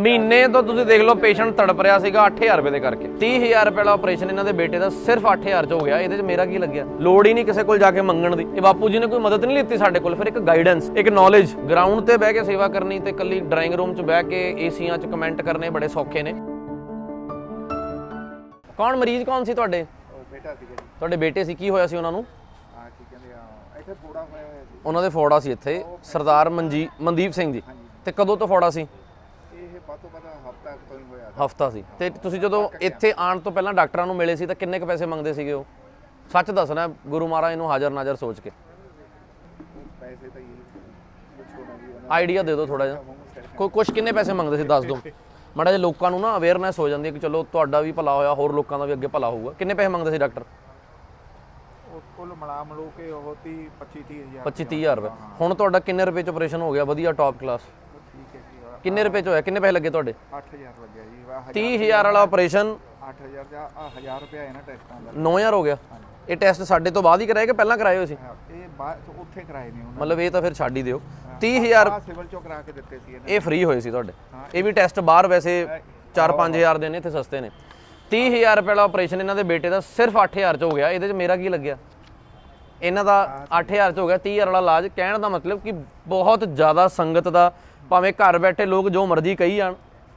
ਮਹੀਨੇ ਤੋਂ ਤੁਸੀਂ ਦੇਖ ਲਓ ਪੇਸ਼ੈਂਟ ਤੜਪ ਰਿਹਾ ਸੀਗਾ 8000 ਰੁਪਏ ਦੇ ਕਰਕੇ। 30000 ਰੁਪਏ ਵਾਲਾ ਆਪਰੇਸ਼ਨ ਇਹਨਾਂ ਦੇ ਬੇਟੇ ਦਾ ਸਿਰਫ 8000 ਚ ਹੋ ਗਿਆ। ਇਹਦੇ ਚ ਮੇਰਾ ਕੀ ਲੱਗਿਆ? ਲੋੜ ਹੀ ਨਹੀਂ ਕਿਸੇ ਕੋਲ ਜਾ ਕੇ ਮੰਗਣ ਦੀ। ਇਹ ਬਾਪੂ ਜੀ ਨੇ ਕੋਈ ਮਦਦ ਨਹੀਂ ਲਿੱਤੀ ਸਾਡੇ ਕੋਲ। ਫਿਰ ਇੱਕ ਗਾਈਡੈਂਸ ਇੱਕ ਨੌਲੇਜ ਗਰਾਊਂਡ ਤੇ ਬਹਿ ਕੇ ਸੇਵਾ ਕਰਨੀ ਤੇ ਕੱਲੀ ਡਰਾਇੰਗ ਰੂਮ 'ਚ ਬਹਿ ਕੇ ਏਸੀਆਂ 'ਚ ਕਮੈਂਟ ਕਰਨੇ ਬੜੇ ਸੌਖੇ ਨੇ। ਕੌਣ ਮਰੀਜ਼ ਕੌਣ ਸੀ ਤੁਹਾਡੇ? ਬੇਟਾ ਜੀ। ਤੁਹਾਡੇ ਬੇਟੇ ਸੀ? ਕੀ ਹੋਇਆ ਸੀ ਉਹਨਾਂ ਨੂੰ? ਆ ਕੀ ਕਹਿੰਦੇ ਆ ਇੱਥੇ ਫੋੜਾ ਹੋਇਆ ਹੋਇਆ ਸੀ। ਉਹਨਾਂ ਦੇ ਫੋੜਾ ਸੀ ਇੱਥੇ। ਸਰਦਾਰ ਮਨਜੀ ਮਨਦੀਪ ਸਿੰਘ ਜੀ। ਤੇ ਕਦੋਂ ਤੋਂ ਫੋੜਾ ਸੀ? ਹਫਤਾ ਤੋਂ ਹੀ ਹੋਇਆ ਹਫਤਾ ਸੀ। ਤੇ ਤੁਸੀਂ ਜਦੋਂ ਇੱਥੇ ਆਉਣ ਤੋਂ ਪਹਿਲਾਂ ਡਾਕਟਰਾਂ ਨੂੰ ਮਿਲੇ ਸੀ ਤਾਂ ਕਿੰਨੇ ਕ ਪੈਸੇ ਮੰਗਦੇ ਸੀਗੇ ਉਹ? ਸੱਚ ਦੱਸਣਾ ਗੁਰੂ ਮਹਾਰਾਜ ਨੂੰ ਹਾਜ਼ਰ ਨਾਜ਼ਰ ਸੋਚ ਕੇ। ਪੈਸੇ ਤਾਂ ਇਹ ਆਈਡੀਆ ਦੇ ਦਿਓ ਥੋੜਾ ਜਿਹਾ। ਕੋਈ ਕੁਛ ਕਿੰਨੇ ਪੈਸੇ ਮੰਗਦੇ ਸੀ ਦੱਸ ਦਿਓ। ਮਾੜਾ ਜਿਹਾ ਲੋਕਾਂ ਨੂੰ ਨਾ ਅਵੇਅਰਨੈਸ ਹੋ ਜਾਂਦੀ ਹੈ ਕਿ ਚਲੋ ਤੁਹਾਡਾ ਵੀ ਭਲਾ ਹੋਇਆ ਹੋਰ ਲੋਕਾਂ ਦਾ ਵੀ ਅੱਗੇ ਭਲਾ ਹੋਊਗਾ। ਕਿੰਨੇ ਪੈਸੇ ਮੰਗਦੇ ਸੀ ਡਾਕਟਰ? ਉਹ ਕੁੱਲ ਮਿਲਾ ਮਲੂ ਕੇ ਉਹ 30 25 30 ਹਜ਼ਾਰ 25 30000 ਰੁਪਏ। ਹੁਣ ਤੁਹਾਡਾ ਕਿੰਨੇ ਰੁਪਏ ਚ ਆਪਰੇਸ਼ਨ ਹੋ ਗਿਆ? ਵਧੀਆ ਟੌਪ ਕਲਾਸ ਕਿੰਨੇ ਰੁਪਏ ਚ ਹੋਇਆ? ਕਿੰਨੇ ਪੈਸੇ ਲੱਗੇ ਤੁਹਾਡੇ? 8000 ਲੱਗਿਆ ਜੀ ਵਾਹ 30000 ਵਾਲਾ ਆਪਰੇਸ਼ਨ 8000 ਦਾ ਆ 1000 ਰੁਪਏ ਹੈ ਨਾ ਟੈਸਟਾਂ ਦਾ। 9000 ਹੋ ਗਿਆ? ਇਹ ਟੈਸਟ ਸਾਡੇ ਤੋਂ ਬਾਅਦ ਹੀ ਕਰਾਏ ਕਿ ਪਹਿਲਾਂ ਕਰਾਏ ਹੋਏ ਸੀ? ਇਹ ਬਾਅਦ ਉੱਥੇ ਕਰਾਏ ਨੇ ਉਹਨਾਂ ਮਤਲਬ ਇਹ ਤਾਂ ਫਿਰ ਛੱਡ ਹੀ ਦਿਓ। 30000 ਆ ਸਿਵਲ ਚੋਂ ਕਰਾ ਕੇ ਦਿੱਤੇ ਸੀ ਇਹ ਫ੍ਰੀ ਹੋਏ ਸੀ ਤੁਹਾਡੇ। ਇਹ ਵੀ ਟੈਸਟ ਬਾਹਰ ਵੈਸੇ 4-5000 ਦੇ ਨੇ ਇੱਥੇ ਸਸਤੇ ਨੇ। 30000 ਰੁਪਏ ਵਾਲਾ ਆਪਰੇਸ਼ਨ ਇਹਨਾਂ ਦੇ ਬੇਟੇ ਦਾ ਸਿਰਫ 8000 ਚ ਹੋ ਗਿਆ। ਇਹਦੇ ਚ ਮੇਰਾ ਕੀ ਲੱਗਿਆ? ਇਹਨਾਂ ਦਾ 8000 ਚ ਹੋ ਗਿਆ 30000 ਵਾਲਾ ਇਲਾਜ। ਕਹਿਣ ਦਾ ਮਤਲਬ ਕਿ ਬਹੁਤ ਜ਼ਿਆਦਾ ਸੰਗਤ ਦਾ ਭਾਵੇਂ ਘਰ ਬੈਠੇ ਲੋਕ ਜੋ ਮਰਜ਼ੀ ਕਹੀ ਜਾਣ,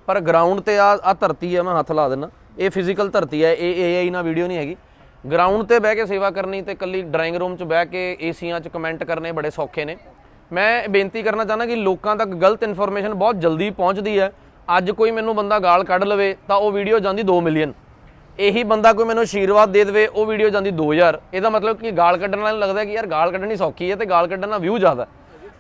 ਪਰ ਗਰਾਊਂਡ ਤੇ ਆ ਆ ਧਰਤੀ ਹੈ ਮੈਂ ਹੱਥ ਲਾ ਦਿੰਦਾ। ਇਹ ਫਿਜ਼ੀਕਲ ਧਰਤੀ ਹੈ ਇਹ ਏਆਈ ਨਾਲ ਵੀਡੀਓ ਨਹੀਂ ਹੈਗੀ। ਗਰਾਊਂਡ ਤੇ ਬਹਿ ਕੇ ਸੇਵਾ ਕਰਨੀ ਤੇ ਕੱਲੀ ਡਰਾਇੰਗ ਰੂਮ 'ਚ ਬਹਿ ਕੇ ਏਸੀਆਂ 'ਚ ਕਮੈਂਟ ਕਰਨੇ ਬੜੇ ਸੌਖੇ ਨੇ। ਮੈਂ ਬੇਨਤੀ ਕਰਨਾ ਚਾਹੁੰਦਾ ਕਿ ਲੋਕਾਂ ਤੱਕ ਗਲਤ ਇਨਫੋਰਮੇਸ਼ਨ ਬਹੁਤ ਜਲਦੀ ਪਹੁੰਚਦੀ ਹੈ। ਅੱਜ ਕੋਈ ਮੈਨੂੰ ਬੰਦਾ ਗਾਲ ਕੱਢ ਲਵੇ, ਤਾਂ ਉਹ ਵੀਡੀਓ ਜਾਂਦੀ 2 ਮਿਲੀਅਨ ਇਹੀ ਬੰਦਾ ਕੋਈ ਮੈਨੂੰ ਆਸ਼ੀਰਵਾਦ ਦੇ ਦੇਵੇ, ਉਹ ਵੀਡੀਓ ਜਾਂਦੀ 2000 ਇਹਦਾ ਮਤਲਬ ਕਿ ਗਾਲ ਕੱਢਣ ਨਾਲ ਲੱਗਦਾ ਕਿ ਯਾਰ ਗਾਲ ਕੱਢਣੀ ਸੌਖੀ ਹੈ ਤੇ ਗਾਲ ਕੱਢਣ ਨਾਲ ਵਿਊ ਜ਼ਿਆਦਾ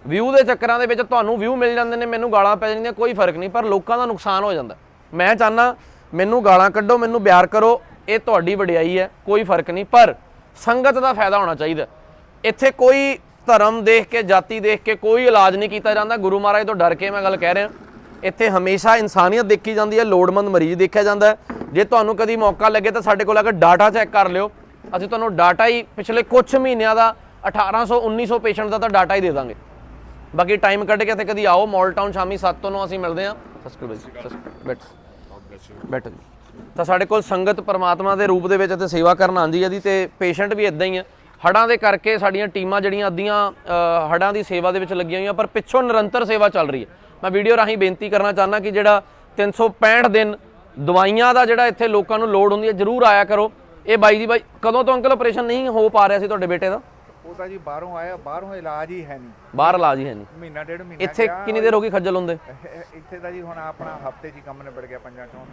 ਵਿਊ ਦੇ ਚੱਕਰਾਂ ਦੇ ਵਿੱਚ ਤੁਹਾਨੂੰ ਵਿਊ ਮਿਲ ਜਾਂਦੇ ਨੇ, ਮੈਨੂੰ ਗਾਲਾਂ ਪੈ ਜਾਂਦੀਆਂ, ਕੋਈ ਫ਼ਰਕ ਨਹੀਂ, ਪਰ ਲੋਕਾਂ ਦਾ ਨੁਕਸਾਨ ਹੋ ਜਾਂਦਾ। ਮੈਂ ਚਾਹਨਾ ਮੈਨੂੰ ਗਾਲਾਂ ਕੱਢੋ, ਮੈਨੂੰ ਪਿਆਰ ਕਰੋ, ਇਹ ਤੁਹਾਡੀ ਵਡਿਆਈ ਹੈ, ਕੋਈ ਫ਼ਰਕ ਨਹੀਂ, ਪਰ ਸੰਗਤ ਦਾ ਫਾਇਦਾ ਹੋਣਾ ਚਾਹੀਦਾ। ਇੱਥੇ ਕੋਈ ਧਰਮ ਦੇਖ ਕੇ, ਜਾਤੀ ਦੇਖ ਕੇ, ਕੋਈ ਇਲਾਜ ਨਹੀਂ ਕੀਤਾ ਜਾਂਦਾ, ਗੁਰੂ ਮਹਾਰਾਜ ਤੋਂ ਡਰ ਕੇ ਮੈਂ ਗੱਲ ਕਹਿ ਰਿਹਾ। ਇੱਥੇ ਹਮੇਸ਼ਾ ਇਨਸਾਨੀਅਤ ਦੇਖੀ ਜਾਂਦੀ ਹੈ, ਲੋੜਮੰਦ ਮਰੀਜ਼ ਦੇਖਿਆ ਜਾਂਦਾ ਜੇ ਤੁਹਾਨੂੰ ਕਦੀ ਮੌਕਾ ਲੱਗੇ ਤਾਂ ਸਾਡੇ ਕੋਲ ਅਗਰ ਡਾਟਾ ਚੈੱਕ ਕਰ ਲਿਓ, ਅਸੀਂ ਤੁਹਾਨੂੰ ਡਾਟਾ ਹੀ ਪਿਛਲੇ ਕੁਝ ਮਹੀਨਿਆਂ ਦਾ 1800 1900 ਪੇਸ਼ੈਂਟ ਦਾ ਤਾਂ ਡਾਟਾ ਹੀ ਦੇ ਦਾਂਗੇ। ਬਾਕੀ ਟਾਈਮ ਕੱਢ ਕੇ ਇੱਥੇ ਕਦੀ ਆਓ ਮਾਲ ਟਾਊਨ ਸ਼ਾਮੀ 7 ਤੋਂ 9 ਅਸੀਂ ਮਿਲਦੇ ਹਾਂ। ਸਤਿ ਸ਼੍ਰੀ ਬੈਠੋ। ਬੈਠੋ ਜੀ। ਤਾਂ ਸਾਡੇ ਕੋਲ ਸੰਗਤ ਪਰਮਾਤਮਾ ਦੇ ਰੂਪ ਦੇ ਵਿੱਚ ਇੱਥੇ ਸੇਵਾ ਕਰਨ ਆਉਂਦੀ ਹੈ ਜੀ ਤੇ ਪੇਸ਼ੈਂਟ ਵੀ ਇਦਾਂ ਹੀ ਆ ਹੜਾਂ ਦੇ ਕਰਕੇ ਸਾਡੀਆਂ ਟੀਮਾਂ ਜਿਹੜੀਆਂ ਅੱਧੀਆਂ ਅ, ਹੜਾਂ ਦੀ ਸੇਵਾ ਦੇ ਵਿੱਚ ਲੱਗੀਆਂ ਹੋਈਆਂ ਪਰ ਪਿੱਛੋਂ ਨਿਰੰਤਰ ਸੇਵਾ ਚੱਲ ਰਹੀ ਹੈ। ਮੈਂ ਵੀਡੀਓ ਰਾਹੀਂ ਬੇਨਤੀ ਕਰਨਾ ਚਾਹੁੰਦਾ ਕਿ ਜਿਹੜਾ 365 ਦਿਨ ਦਵਾਈਆਂ ਦਾ ਜਿਹੜਾ ਇੱਥੇ ਲੋਕਾਂ ਨੂੰ ਲੋੜ ਹੁੰਦੀ ਹੈ ਜਰੂਰ ਆਇਆ ਕਰੋ। ਇਹ ਬਾਈ ਜੀ ਬਾਈ ਕਦੋਂ ਤੋਂ ਅੰਕਲ ਆਪਰੇਸ਼ਨ ਨਹੀਂ ਹੋ ਪਾ ਰਿਹਾ ਸੀ ਤੁਹਾਡੇ ਬੇਟੇ ਦਾ? ਉਹ ਤਾਂ ਜੀ ਬਾਹਰੋਂ ਆਇਆ ਬਾਹਰੋਂ ਇਲਾਜ ਹੀ ਹੈ ਨਹੀਂ। ਬਾਹਰ ਇਲਾਜ ਹੀ ਹੈ ਨਹੀਂ। ਮਹੀਨਾ ਡੇਢ ਮਹੀਨਾ ਇੱਥੇ ਗਿਆ। ਕਿੰਨੀ ਦੇਰ ਹੋ ਗਈ ਖੱਜਲ ਹੁੰਦੇ? ਇੱਥੇ ਤਾਂ ਜੀ ਹੁਣ ਆਪਣਾ ਹਫ਼ਤੇ 'ਚ ਹੀ ਕੰਮ ਨਿਬੜ ਗਿਆ ਪੰਜਾਂ ਚੋਂ।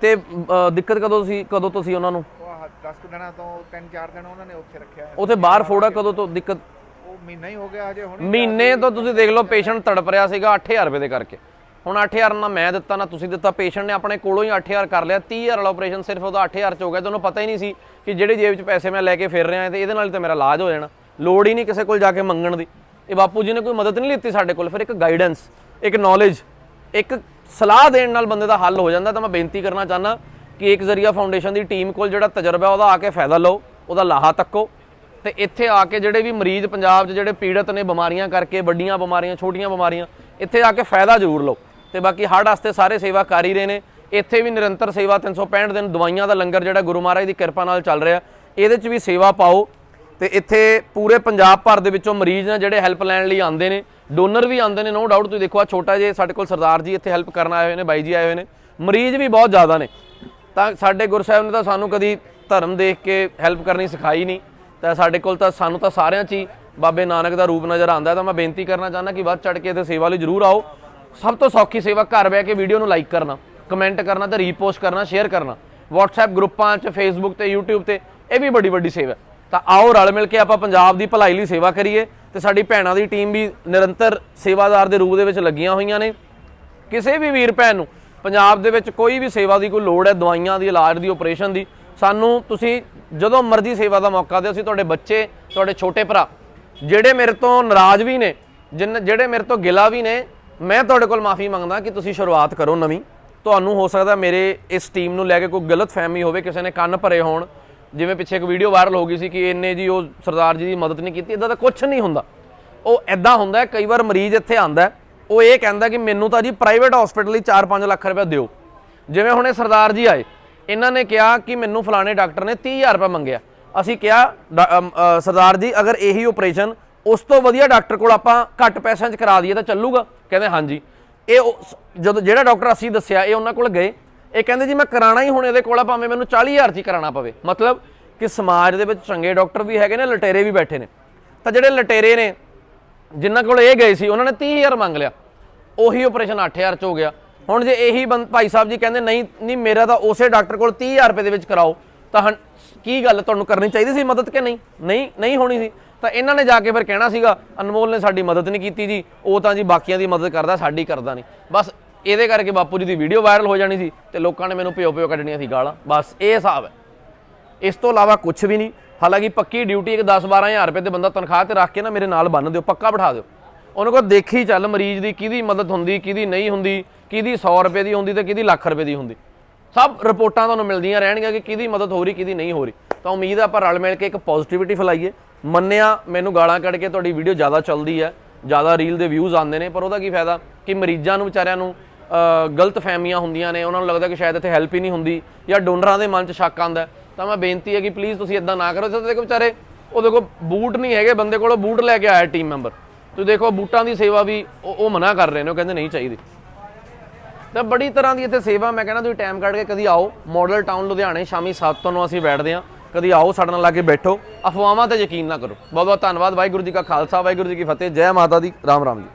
ਤੇ ਅ, ਦਿੱਕਤ ਕਦੋਂ ਸੀ ਕਦੋਂ ਤੋਂ ਸੀ ਉਹਨਾਂ ਨੂੰ? ਉਹ 10 ਦਿਨਾਂ ਤੋਂ 3-4 ਦਿਨ ਉਹਨਾਂ ਨੇ ਉੱਥੇ ਰੱਖਿਆ ਉਥੇ ਬਾਹਰ ਫੋੜਾ ਕਦੋਂ ਤੋਂ ਦਿੱਕਤ? ਉਹ ਮਹੀਨਾ ਹੀ ਹੋ ਗਿਆ ਅਜੇ ਹੁਣ। ਮਹੀਨੇ ਤੋਂ ਤੁਸੀਂ ਦੇਖ ਲਓ ਪੇਸ਼ੈਂਟ ਤੜਪ ਰਿਹਾ ਸੀਗਾ 8000 ਰੁਪਏ ਦੇ ਕਰਕੇ। ਹੁਣ 8000 ਨਾ ਮੈਂ ਦਿੱਤਾ ਨਾ ਤੁਸੀਂ ਦਿੱਤਾ। ਪੇਸ਼ੈਂਟ ਨੇ ਆਪਣੇ ਕੋਲੋਂ ਹੀ 8000 ਕਰ ਲਿਆ। 30000 ਵਾਲਾ ਆਪਰੇਸ਼ਨ ਸਿਰਫ ਉਹਦਾ 8000 ਚ ਹੋ ਗਿਆ। ਤੁਹਾਨੂੰ ਪਤਾ ਹੀ ਨਹੀਂ ਸੀ ਕਿ ਜਿਹੜੇ ਜੇਬ 'ਚ ਪੈਸੇ ਮੈਂ ਲੈ ਕੇ ਫਿਰ ਰਿਹਾ ਤੇ ਇਹਦੇ ਨਾਲ ਹੀ ਤਾਂ ਮੇਰਾ ਇਲਾਜ ਹੋ ਜਾਣਾ। ਲੋੜ ਹੀ ਨਹੀਂ ਕਿਸੇ ਕੋਲ ਜਾ ਕੇ ਮੰਗਣ ਦੀ। ਇਹ ਬਾਪੂ ਜੀ ਨੇ ਕੋਈ ਮਦਦ ਨਹੀਂ ਲਿੱਤੀ ਸਾਡੇ ਕੋਲ, ਫਿਰ ਇੱਕ ਗਾਈਡੈਂਸ ਇੱਕ ਨੌਲੇਜ ਇੱਕ ਸਲਾਹ ਦੇਣ ਨਾਲ ਬੰਦੇ ਦਾ ਹੱਲ ਹੋ ਜਾਂਦਾ। ਤਾਂ ਮੈਂ ਬੇਨਤੀ ਕਰਨਾ ਚਾਹਨਾ ਕਿ ਇੱਕ ਜ਼ਰੀਆ ਫਾਊਂਡੇਸ਼ਨ ਦੀ ਟੀਮ ਕੋਲ ਜਿਹੜਾ ਤਜਰਬਾ ਉਹਦਾ ਆ ਕੇ ਫਾਇਦਾ ਲਓ, ਉਹਦਾ ਲਾਹਾ ਤੱਕੋ। ਤੇ ਇੱਥੇ ਆ ਕੇ ਜਿਹੜੇ ਵੀ ਮਰੀਜ਼ ਪੰਜਾਬ 'ਚ ਜਿਹੜੇ ਪੀੜਤ ਨੇ, ਬਿਮਾਰੀਆਂ ਕਰਕੇ, ਵੱਡੀਆਂ ਬਿਮਾਰੀਆਂ, ਛੋਟੀਆਂ ਬਿਮਾਰੀਆਂ, ਇੱਥੇ ਆ ਕੇ ਫਾਇਦਾ ਜ਼ਰੂਰ ਲਓ। ਤੇ ਬਾਕੀ ਹੜ੍ਹ ਵਾਸਤੇ ਸਾਰੇ ਸੇਵਾ ਕਰ ਹੀ ਰਹੇ ਨੇ। ਇੱਥੇ ਵੀ ਨਿਰੰਤਰ ਸੇਵਾ 365 ਦਿਨ ਦਵਾਈਆਂ ਦਾ ਲੰਗਰ ਜਿਹੜਾ ਗੁਰੂ ਮਹਾਰਾਜ ਦੀ ਕਿਰਪਾ ਨਾਲ ਚੱਲ ਰਿਹਾ। ਇਹਦੇ 'ਚ ਵੀ ਸੇਵਾ ਪਾਓ। ਤੇ ਇੱਥੇ ਪੂਰੇ ਪੰਜਾਬ ਭਰ ਦੇ ਵਿੱਚੋਂ ਮਰੀਜ਼ ਨੇ ਜਿਹੜੇ ਹੈਲਪ ਲੈਣ ਲਈ ਆਉਂਦੇ ਨੇ ਡੋਨਰ ਵੀ ਆਉਂਦੇ ਨੇ ਨੋ ਡਾਊਟ ਤੁਸੀਂ ਦੇਖੋ ਆ ਛੋਟਾ ਜੇ ਸਾਡੇ ਕੋਲ ਸਰਦਾਰ ਜੀ ਇੱਥੇ ਹੈਲਪ ਕਰਨ ਆਏ ਹੋਏ ਨੇ, ਬਾਈ ਜੀ ਆਏ ਹੋਏ ਨੇ, ਮਰੀਜ਼ ਵੀ ਬਹੁਤ ਜ਼ਿਆਦਾ ਨੇ। ਤਾਂ ਸਾਡੇ ਗੁਰਸਾਹਿਬ ਨੇ ਤਾਂ ਸਾਨੂੰ ਕਦੀ ਧਰਮ ਦੇਖ ਕੇ ਹੈਲਪ ਕਰਨੀ ਸਿਖਾਈ ਨਹੀਂ, ਤਾਂ ਸਾਡੇ ਕੋਲ ਤਾਂ ਸਾਨੂੰ ਤਾਂ ਸਾਰਿਆਂ 'ਚ ਹੀ ਬਾਬੇ ਨਾਨਕ ਦਾ ਰੂਪ ਨਜ਼ਰ ਆਉਂਦਾ, ਤਾਂ ਮੈਂ ਬੇਨਤੀ ਕਰਨਾ ਚਾਹੁੰਦਾ ਕਿ ਵੱਧ ਚੜ ਕੇ ਤੇ ਸੇਵਾ ਲਈ ਜਰੂਰ ਆਓ। ਸਭ ਤੋਂ ਸੌਖੀ ਸੇਵਾ ਘਰ ਬਹਿ ਕੇ ਵੀਡੀਓ ਨੂੰ ਲਾਈਕ ਕਰਨਾ ਕਮੈਂਟ ਕਰਨਾ ਤੇ ਰੀਪੋਸਟ ਕਰਨਾ ਸ਼ੇਅਰ ਕਰਨਾ। WhatsApp ਗਰੁੱਪਾਂ 'ਚ Facebook ਤੇ YouTube ਤੇ ਇਹ ਵੀ ਬੜੀ ਵੱਡੀ ਸੇਵਾ ਤਾਂ ਆਓ ਰਲ ਮਿਲ ਕੇ ਆਪਾਂ ਪੰਜਾਬ ਦੀ ਭਲਾਈ ਲਈ ਸੇਵਾ ਕਰੀਏ ਤੇ ਸਾਡੀ ਭੈਣਾਂ ਦੀ ਟੀਮ ਵੀ ਨਿਰੰਤਰ ਸੇਵਾਦਾਰ ਦੇ ਰੂਪ ਦੇ ਵਿੱਚ ਲੱਗੀਆਂ ਹੋਈਆਂ ਨੇ। ਕਿਸੇ ਵੀ ਵੀਰ ਭੈਣ ਨੂੰ ਪੰਜਾਬ ਦੇ ਵਿੱਚ ਕੋਈ ਵੀ ਸੇਵਾ ਦੀ ਕੋਈ ਲੋੜ ਹੈ, ਦਵਾਈਆਂ ਦੀ, ਇਲਾਜ ਦੀ ਆਪਰੇਸ਼ਨ ਦੀ, ਸਾਨੂੰ ਤੁਸੀਂ ਜਦੋਂ ਮਰਜ਼ੀ ਸੇਵਾ ਦਾ ਮੌਕਾ ਦਿਓ, ਅਸੀਂ ਤੁਹਾਡੇ ਬੱਚੇ, ਤੁਹਾਡੇ ਛੋਟੇ ਭਰਾ, ਜਿਹੜੇ ਮੇਰੇ ਤੋਂ ਨਾਰਾਜ਼ ਵੀ ਨੇ, ਜਿਨ, ਜਿਹੜੇ ਮੇਰੇ ਤੋਂ ਗਿਲਾ ਵੀ ਨੇ, ਮੈਂ ਤੁਹਾਡੇ ਕੋਲ ਮਾਫੀ ਮੰਗਦਾ ਕਿ ਤੁਸੀਂ ਸ਼ੁਰੂਆਤ ਕਰੋ ਨਵੀਂ। ਤੁਹਾਨੂੰ ਹੋ ਸਕਦਾ ਮੇਰੇ ਇਸ ਟੀਮ ਨੂੰ ਲੈ ਕੇ ਕੋਈ ਗਲਤ ਫਹਿਮੀ ਹੋਵੇ, ਕਿਸੇ ਨੇ ਕੰਨ ਭਰੇ ਹੋਣ ਜਿਵੇਂ ਪਿੱਛੇ ਇੱਕ ਵੀਡੀਓ ਵਾਇਰਲ ਹੋ ਗਈ ਸੀ ਕਿ ਇੰਨੇ ਜੀ ਉਹ ਸਰਦਾਰ ਜੀ ਦੀ ਮਦਦ ਨਹੀਂ ਕੀਤੀ ਇਦਾਂ ਦਾ ਕੁਝ ਨਹੀਂ ਹੁੰਦਾ। ਉਹ ਐਦਾਂ ਹੁੰਦਾ ਕਈ ਵਾਰ ਮਰੀਜ਼ ਇੱਥੇ ਆਂਦਾ ਉਹ ਇਹ ਕਹਿੰਦਾ ਕਿ ਮੈਨੂੰ ਤਾਂ ਜੀ ਪ੍ਰਾਈਵੇਟ ਹਸਪੀਟਲ ਲਈ 4-5 ਲੱਖ ਰੁਪਏ ਦਿਓ। ਜਿਵੇਂ ਹੁਣੇ ਸਰਦਾਰ ਜੀ ਆਏ, ਇਹਨਾਂ ਨੇ ਕਿਹਾ ਕਿ ਮੈਨੂੰ ਫਲਾਣੇ ਡਾਕਟਰ ਨੇ 30000 ਰੁਪਏ ਮੰਗਿਆ। ਅਸੀਂ ਕਿਹਾ, ਡਾ- ਸਰਦਾਰ ਜੀ, ਅਗਰ ਇਹੀ ਆਪਰੇਸ਼ਨ ਉਸ ਤੋਂ ਵਧੀਆ ਡਾਕਟਰ ਕੋਲ ਆਪਾਂ ਘੱਟ ਪੈਸਿਆਂ 'ਚ ਕਰਾ ਦਈਏ ਤਾਂ ਚੱਲੂਗਾ। ਕਹਿੰਦੇ, ਹਾਂਜੀ। ਇਹ ਜਦੋਂ ਜਿਹੜਾ ਡਾਕਟਰ ਅਸੀਂ ਦੱਸਿਆ, ਇਹ ਉਹਨਾਂ ਕੋਲ ਗਏ ਇਹ ਕਹਿੰਦੇ ਜੀ ਮੈਂ ਕਰਾਣਾ ਹੀ ਹੁਣ ਇਹਦੇ ਕੋਲ ਆ, ਭਾਵੇਂ ਮੈਨੂੰ 40000 'ਚ ਹੀ ਕਰਾਣਾ ਪਵੇ। ਮਤਲਬ ਕਿ ਸਮਾਜ ਦੇ ਵਿੱਚ ਚੰਗੇ ਡਾਕਟਰ ਵੀ ਹੈਗੇ ਨੇ, ਲਟੇਰੇ ਵੀ ਬੈਠੇ ਨੇ। ਤਾਂ ਜਿਹੜੇ ਲਟੇਰੇ ਨੇ, ਜਿਨ੍ਹਾਂ ਕੋਲ ਇਹ ਗਏ ਸੀ, ਉਹਨਾਂ ਨੇ 30000 ਮੰਗ ਲਿਆ। ਉਹੀ ਆਪਰੇਸ਼ਨ 8000 ਚ ਹੋ ਗਿਆ। ਹੁਣ ਜੇ ਇਹੀ ਬੰਦ ਭਾਈ ਸਾਹਿਬ ਜੀ ਕਹਿੰਦੇ, ਨਹੀਂ ਨਹੀਂ, ਮੇਰਾ ਤਾਂ ਉਸੇ ਡਾਕਟਰ ਕੋਲ 30000 ਰੁਪਏ ਦੇ ਵਿੱਚ ਕਰਾਓ। ਤਾਂ ਹਣ- ਕੀ ਗੱਲ ਤੁਹਾਨੂੰ ਕਰਨੀ ਚਾਹੀਦੀ ਸੀ ਮਦਦ ਕਿ ਨਹੀਂ? ਨਹੀਂ ਨਹੀਂ ਹੋਣੀ ਸੀ। ਤਾਂ ਇਹਨਾਂ ਨੇ ਜਾ ਕੇ ਫਿਰ ਕਹਿਣਾ ਸੀਗਾ, ਅਨਮੋਲ ਨੇ ਸਾਡੀ ਮਦਦ ਨਹੀਂ ਕੀਤੀ ਜੀ। ਉਹ ਤਾਂ ਜੀ ਬਾਕੀਆਂ ਦੀ ਮਦਦ ਕਰਦਾ, ਸਾਡੀ ਕਰਦਾ ਨਹੀਂ। ਬਸ ਇਹਦੇ ਕਰਕੇ ਬਾਪੂ ਜੀ ਦੀ ਵੀਡੀਓ ਵਾਇਰਲ ਹੋ ਜਾਣੀ ਸੀ ਤੇ ਲੋਕਾਂ ਨੇ ਮੈਨੂੰ ਪਿਓ ਪਿਓ ਕੱਢਣੀਆਂ ਸੀ ਗਾਲਾਂ। ਬਸ ਇਹ ਹਿਸਾਬ ਹੈ। ਇਸ ਤੋਂ ਇਲਾਵਾ ਕੁਝ ਵੀ ਨਹੀਂ। ਹਾਲਾਂਕਿ ਪੱਕੀ ਡਿਊਟੀ ਇੱਕ 10-12000 ਰੁਪਏ ਤੇ ਬੰਦਾ ਤਨਖਾਹ ਤੇ ਰੱਖ ਕੇ ਨਾ ਮੇਰੇ ਨਾਲ ਬੰਨ ਦਿਓ, ਪੱਕਾ ਬਿਠਾ ਦਿਓ। ਉਹਨੂੰ ਕੋਲ ਦੇਖੀ ਚੱਲ ਮਰੀਜ਼ ਦੀ ਕਿਹਦੀ ਮਦਦ ਹੁੰਦੀ, ਕਿਹਦੀ ਨਹੀਂ ਹੁੰਦੀ, ਕਿਹਦੀ 100 ਰੁਪਏ ਦੀ ਹੁੰਦੀ ਤੇ ਕਿਹਦੀ ਲੱਖ ਰੁਪਏ ਦੀ ਹੁੰਦੀ। ਸਭ ਰਿਪੋਰਟਾਂ ਤੁਹਾਨੂੰ ਮਿਲਦੀਆਂ ਰਹਿਣਗੀਆਂ ਕਿ ਕਿਹਦੀ ਮਦਦ ਹੋ ਰਹੀ, ਕਿਹਦੀ ਨਹੀਂ ਹੋ ਰਹੀ। ਤਾਂ ਉਮੀਦ ਆ ਆਪਾਂ ਰਲ ਮਿਲ ਕੇ ਇੱਕ ਪੋਜ਼ਿਟਿਵਿਟੀ ਫੈਲਾਈਏ। ਮੰਨਿਆ, ਮੈਨੂੰ ਗਾਲਾਂ ਕੱਢ ਕੇ ਤੁਹਾਡੀ ਵੀਡੀਓ ਜ਼ਿਆਦਾ ਚੱਲਦੀ ਹੈ, ਜ਼ਿਆਦਾ ਰੀਲ ਦੇ ਵਿਊਜ਼ ਆਉਂਦੇ ਨੇ, ਪਰ ਉਹਦਾ ਕੀ ਫਾਇਦਾ ਕਿ ਮਰੀਜ਼ਾਂ ਨੂੰ, ਵਿਚਾਰਿਆਂ ਨੂੰ ਗਲਤ ਫਹਿਮੀਆਂ ਹੁੰਦੀਆਂ ਨੇ, ਉਹਨਾਂ ਨੂੰ ਲੱਗਦਾ ਕਿ ਸ਼ਾਇਦ ਇੱਥੇ ਹੈਲਪ ਹੀ ਨਹੀਂ ਹੁੰਦੀ ਜਾਂ ਡੋਨਰਾਂ ਦੇ ਮਨ 'ਚ ਸ਼ੱਕ ਆਉਂਦਾ ਤਾਂ ਮੈਂ ਬੇਨਤੀ ਹੈ ਕਿ ਪਲੀਜ਼ ਤੁਸੀਂ ਇਦਾਂ ਨਾ ਕਰੋ। ਤੇ ਦੇਖੋ ਵਿਚਾਰੇ ਉਹਦੇ ਕੋਲ ਬੂਟ ਨਹੀਂ ਹੈਗੇ, ਬੰਦੇ ਕੋਲੋਂ ਬੂਟ ਲੈ ਕੇ ਆਇਆ ਟੀਮ ਮੈਂਬਰ ਤੁਸੀਂ ਦੇਖੋ ਬੂਟਾਂ ਦੀ ਸੇਵਾ ਵੀ ਉਹ ਮਨਾ ਕਰ ਰਹੇ ਨੇ, ਉਹ ਕਹਿੰਦੇ ਨਹੀਂ ਚਾਹੀਦੀ। ਤਾਂ ਬੜੀ ਤਰ੍ਹਾਂ ਦੀ ਇੱਥੇ ਸੇਵਾ, ਮੈਂ ਕਹਿੰਦਾ ਤੁਸੀਂ ਟਾਈਮ ਕੱਢ ਕੇ ਕਦੀ ਆਓ। ਮਾਡਲ ਟਾਊਨ ਲੁਧਿਆਣੇ, ਸ਼ਾਮੀ 7 ਤੋਂ ਨੂੰ ਅਸੀਂ ਬੈਠਦੇ ਹਾਂ। ਕਦੀ ਆਓ ਸਾਡੇ ਨਾਲ ਲਾ ਕੇ ਬੈਠੋ। ਅਫਵਾਹਾਂ ਤੇ ਯਕੀਨ ਨਾ ਕਰੋ। ਬਹੁਤ ਬਹੁਤ ਧੰਨਵਾਦ। ਵਾਹਿਗੁਰੂ ਜੀ ਕਾ ਖਾਲਸਾ, ਵਾਹਿਗੁਰੂ ਜੀ ਕੀ ਫਤਿਹ। ਜੈ ਮਾਤਾ ਦੀ। ਰਾਮ ਰਾਮ ਜੀ।